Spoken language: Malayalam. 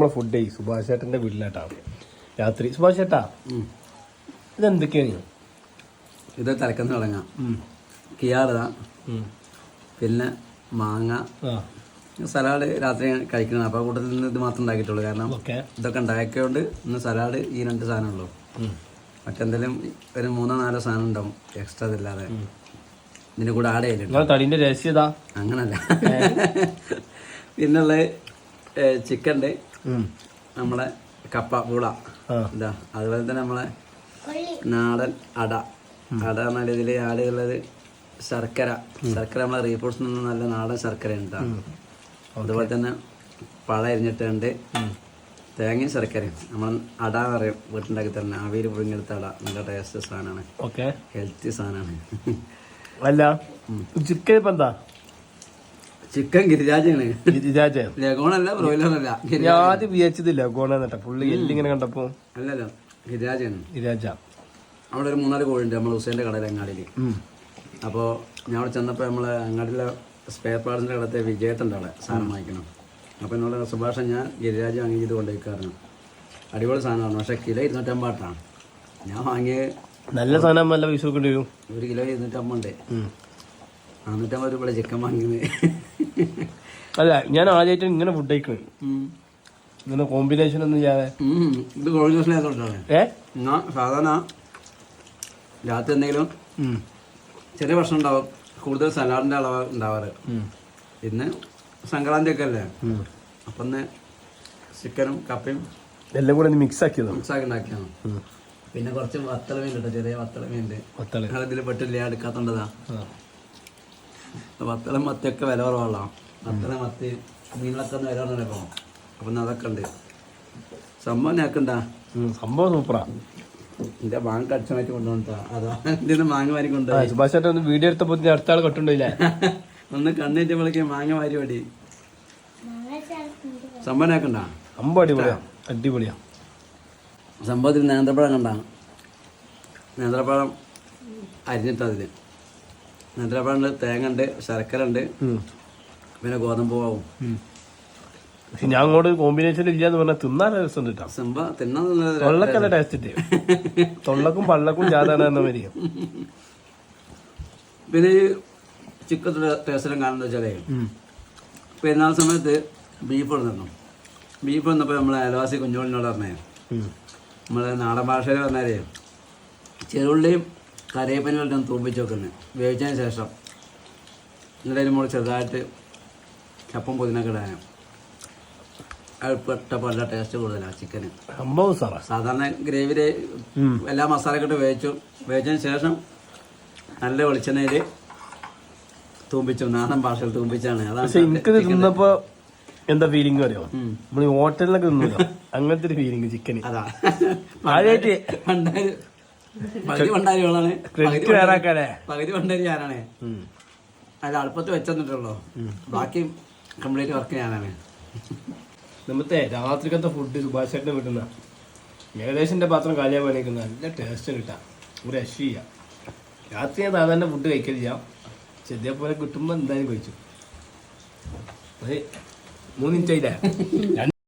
നമ്മളെ ഫുഡ് സുഭാഷ് ചേട്ടന്റെ വീട്ടിലായിട്ടാണ് രാത്രി. സുഭാഷ് ചേട്ടാ ഇതെന്തൊക്കെയാണ്? ഇത് തലക്കന്ന് തുടങ്ങാം. കിയാറിത പിന്നെ മാങ്ങ. സലാഡ് രാത്രി കഴിക്കണം. അപ്പോൾ കൂട്ടത്തിൽ നിന്ന് ഇത് മാത്രം ഉണ്ടാക്കിയിട്ടുള്ളൂ. കാരണം ഇതൊക്കെ ഉണ്ടാക്കിയതുകൊണ്ട് ഇന്ന് സലാഡ് ഈ രണ്ട് സാധനമുള്ളൂ മറ്റെന്തെങ്കിലും ഒരു മൂന്നോ നാലോ സാധനം ഉണ്ടാവും. എക്സ്ട്രാ ഇതില്ലാതെ. ഇതിന്റെ കൂടെ ആഡ് ചെയ്തിട്ടുണ്ട് തടിന്റെ രഹസ്യതാ അങ്ങനല്ല. പിന്നുള്ള ചിക്കൻ ഉണ്ട്. നമ്മളെ കപ്പ പൂള എന്താ അതുപോലെ തന്നെ നമ്മളെ നാടൻ അട. അട പറഞ്ഞാൽ ഇതിൽ ആഡ് ചെയ്തുള്ളത് ശർക്കര. ശർക്കര നമ്മളെ റീഫ്രൂട്ട്സിൽ നിന്ന് നല്ല നാടൻ ശർക്കര ഉണ്ട് അതുപോലെ തന്നെ പഴ അരിഞ്ഞിട്ടുണ്ട്. തേങ്ങയും ശർക്കരയും. നമ്മൾ അട എന്ന് പറയും വീട്ടുണ്ടാക്കി തന്നെ ആവിയിൽ പുഴുങ്ങിയെടുത്ത അട. നല്ല ടേസ്റ്റ് സാധനമാണ്. ഓക്കെ. ഹെൽത്തി സാധനമാണ്. അല്ല. ചിക്കൻ ഇപ്പം എന്താ? ചിക്കൻ ഗിരിരാജാണ്. ഗിരിരാജ ലഗോണല്ല ബ്രോയിലറല്ല. ഞാൻ ആദ്യം പുള്ളി എല്ലിങ്ങനെ കണ്ടപ്പോ അല്ലല്ലോ ഗിരിരാജാണ് ഗിരിരാജ. അവിടെ ഒരു മൂന്നാൽ കോഴിയുണ്ട് നമ്മളെ ഹുസൈന്റെ കടയിൽ അങ്ങാടിയിൽ അപ്പോൾ ഞാൻ അവിടെ ചെന്നപ്പോൾ നമ്മളെ അങ്ങാടിയിലെ സ്പെയർ പാർട്സിന്റെ കടത്തെ വിജയത്തുണ്ട് അവിടെ സാധനം വാങ്ങിക്കണം. അപ്പോൾ എന്നോട് സുഭാഷൻ ഞാൻ ഗിരിരാജ് വാങ്ങി ചെയ്ത് കൊണ്ടുപോയിക്കായിരുന്നു അടിപൊളി സാധനമാണ് പക്ഷേ കിലോ ഇരുന്നൂറ്റമ്പാട്ടാണ് ഞാൻ വാങ്ങിയ നല്ല സാധനം നല്ല പൈസ കൊടുക്കേണ്ടി വരും? ഒരു കിലോ ഇരുന്നൂറ്റമ്പത് ഉണ്ട് ഉം. നാനൂറ്റമ്പത് രൂപയുടെ ചിക്കൻ വാങ്ങിയത്? അല്ല ഞാൻ ആദ്യമായിട്ട് ഇങ്ങനെ ഫുഡ് കഴിക്കണേ. ഇങ്ങനെ കോമ്പിനേഷൻ ഒന്നും ചെയ്യാതെ. ഇത് ദിവസത്തിലായതുകൊണ്ടാണ് ഏ? ഞാൻ സാധാരണ രാത്രി എന്തെങ്കിലും ചെറിയ ഭക്ഷണം ഉണ്ടാവും. കൂടുതൽ സലാഡിന്റെ അളവ് ഉണ്ടാവാറ്. ഇന്ന് സംക്രാന്തി ഒക്കെ അല്ലേ? അപ്പൊ ചിക്കനും കപ്പയും എല്ലാം കൂടെ മിക്സ് ആക്കിയതാണ് മിക്സാക്കി ഉണ്ടാക്കിയാണ് പിന്നെ കുറച്ച് വത്തള മീൻ കേട്ടോ ചെറിയ വത്തള. മീൻ ഉണ്ട് അതിൽ പെട്ടില്ല എടുക്കാത്തതാ. വത്തളം മത്തിയൊക്കെ വില കുറവുള്ള വത്തളം മത്തി മീനുകളൊക്കെ ഒന്ന് വില കുറഞ്ഞ ഇപ്പോൾ അപ്പം അതൊക്കെ ഉണ്ട്. സംഭവം ഞാക്കുണ്ടാ സംഭവം സൂപ്പറാ. എന്റെ മാങ്ങ കടിച്ചമായിട്ട് കൊണ്ടുവന്നിട്ടാ അതാ ഇതിന് മാങ്ങ വാരി കൊണ്ടുപോയി. സുഭാഷ് ചേട്ടൻ ഒന്ന് വീഡിയോ എടുത്തപ്പോ ഇതിന് അടുത്ത ആൾ കട്ടുണ്ടായില്ലേ? ഒന്ന് കണ്ണേറ്റപ്പോഴേക്ക് മാങ്ങ വാരി പടി സംഭവം ഞാക്കുണ്ടാ സംഭവം അടിപൊളിയാ. അടിപൊളിയാ. സംഭവത്തിൽ നേന്ത്രപ്പഴം കണ്ട? നേന്ത്രപ്പഴം അരിഞ്ഞിട്ട് ഉണ്ട് തേങ്ങ ഉണ്ട് ശർക്കര ഉണ്ട് പിന്നെ ഗോതമ്പ് മാവും. പക്ഷെ ഞാൻ അങ്ങോട്ട് കോമ്പിനേഷൻ ഇല്ല എന്ന് പറഞ്ഞാൽ തിന്നാൻ രസം കിട്ടാം. തൊള്ളക്കല്ല ടേസ്റ്റ് തൊള്ളക്കും പള്ളക്കും ജാതാണ് എന്ന മാതിരി. പിന്നെ ഈ ചിക്കൻ ടേസ്റ്റിലും കാണുന്നത് വെച്ചാലേ പെരുന്നാൾ സമയത്ത് ബീഫ് ഇടുന്നു ബീഫ് വന്നപ്പോൾ നമ്മളെ അയൽവാസി കുഞ്ഞോളിനോട് പറഞ്ഞേ നമ്മളെ നാടൻ ഭാഷയിൽ പറഞ്ഞാലേ ചെറുള്ളിയും കറിവേപ്പനും തൂമ്പിച്ച് വെക്കുന്നത് വേവിച്ചതിന് ശേഷം എന്നിട്ട് അതിന് മുകളിൽ ചെറുതായിട്ട് ചപ്പം പുതിനൊക്കെ ഇടാനും നല്ല ടേസ്റ്റ് കൂടുതലാണ് ചിക്കന് സംഭവം സാറാ. സാധാരണ ഗ്രേവിയിൽ. എല്ലാ മസാലയൊക്കെ ഇട്ട് വേവിച്ചു. വേവിച്ചതിന് ശേഷം നല്ല വെളിച്ചെണ്ണയിൽ തൂമ്പിച്ചു. നാടൻ ഭാഷയിൽ തൂമ്പിച്ചാണ്. പക്ഷെ തിന്നപ്പോ എന്താ ഫീലിംഗ് അറിയോ. നമ്മൾ ഹോട്ടലിലൊക്കെ തിന്നില്ല അങ്ങനത്തെ ഒരു ഫീലിംഗ് ചിക്കന് അതാ. ആദ്യമായിട്ട് പകുതി പണ്ടാരി വേളാണ് ക്രെഡിറ്റ് വേറെ ആക്കാനേ പകുതി പണ്ടാരി ഞാനാണ്. അത് അടുപ്പത്ത് വെച്ചെന്നിട്ടുള്ളൂ. ബാക്കി കംപ്ലീറ്റ് വർക്ക് ഞാനാണ്. നമ്മത്തെ രാത്രിക്കത്തെ ഫുഡ് സുഭാഷ് ഏകദേശം പാത്രം കാലിയാ വേണിക്കുന്ന നല്ല ടേസ്റ്റ് കിട്ടാം. ഒരു രക്ഷയില്ല. രാത്രി ഞാൻ സാധാരണ ഫുഡ് കഴിക്കലില്ല. ചെറിയ പോലെ കിട്ടുമ്പോൾ എന്തായാലും കഴിച്ചു. അത്